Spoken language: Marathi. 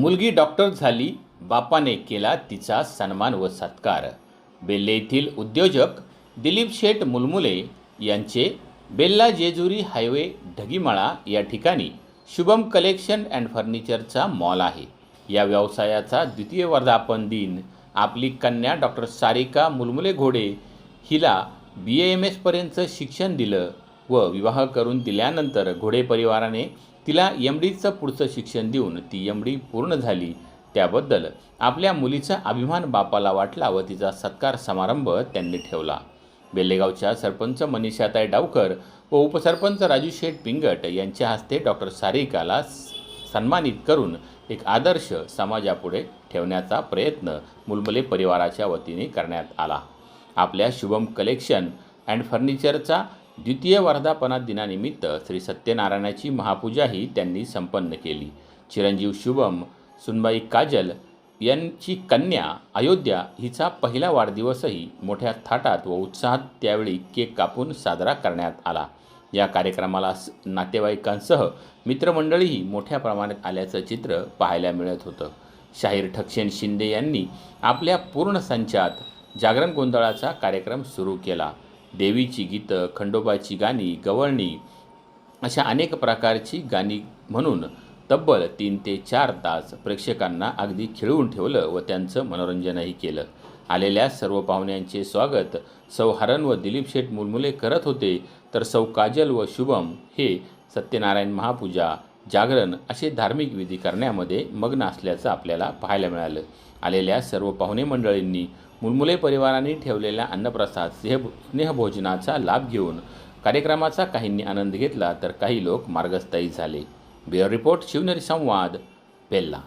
मुलगी डॉक्टर झाली बापाने केला तिचा सन्मान व सत्कार. बेल्ले येथील उद्योजक दिलीप शेठ मुलमुले यांचे बेल्ला जेजुरी हायवे ढगीमाळा या ठिकाणी शुभम कलेक्शन अँड फर्निचरचा मॉल आहे. या व्यवसायाचा द्वितीय वर्धापन दिन आपली कन्या डॉक्टर सारिका मुलमुले घोडे हिला बी ए एम एसपर्यंतचं शिक्षण दिलं व विवाह करून दिल्यानंतर घोडे परिवाराने तिला एम डीचं पुढचं शिक्षण देऊन ती एम डी पूर्ण झाली. त्याबद्दल आपल्या मुलीचा अभिमान बापाला वाटला व तिचा सत्कार समारंभ त्यांनी ठेवला. बेल्लेगावच्या सरपंच मनीषाताई डावकर व उपसरपंच राजू शेठ पिंगट यांच्या हस्ते डॉक्टर सारिकाला सन्मानित करून एक आदर्श समाजापुढे ठेवण्याचा प्रयत्न मुलमुले परिवाराच्या वतीने करण्यात आला. आपल्या शुभम कलेक्शन अँड फर्निचरचा द्वितीय वर्धापना दिनानिमित्त श्री सत्यनारायणाची महापूजाही त्यांनी संपन्न केली. चिरंजीव शुभम सुनबाई काजल यांची कन्या अयोध्या हिचा पहिला वाढदिवसही मोठ्या थाटात व उत्साहात त्यावेळी केक कापून साजरा करण्यात आला. या कार्यक्रमाला स- नातेवाईकांसह मित्रमंडळीही मोठ्या प्रमाणात आल्याचं चित्र पाहायला मिळत होतं. शाहीर ठक्षेन शिंदे यांनी आपल्या पूर्ण संचात जागरण गोंधळाचा कार्यक्रम सुरू केला. देवीची गीतं खंडोबाची गाणी गवळणी अशा अनेक प्रकारची गाणी म्हणून तब्बल तीन ते चार तास प्रेक्षकांना अगदी खिळवून ठेवलं व त्यांचं मनोरंजनही केलं. आलेल्या सर्व पाहुण्यांचे स्वागत. सौ हरण व दिलीप शेठ मुलमुले करत होते. तर सौ काजल व शुभम हे सत्यनारायण महापूजा जागरण असे धार्मिक विधी करण्यामध्ये मग्न असल्याचं आपल्याला पाहायला मिळालं. आलेल्या सर्व पाहुणे मंडळींनी मुलमुले परिवाराने ठेवलेल्या अन्नप्रसाद स्नेह स्नेहभोजनाचा लाभ घेऊन कार्यक्रमाचा काहींनी आनंद घेतला तर काही लोक मार्गस्थायी झाले. ब्युरो रिपोर्ट शिवनेरी संवाद पेल्ला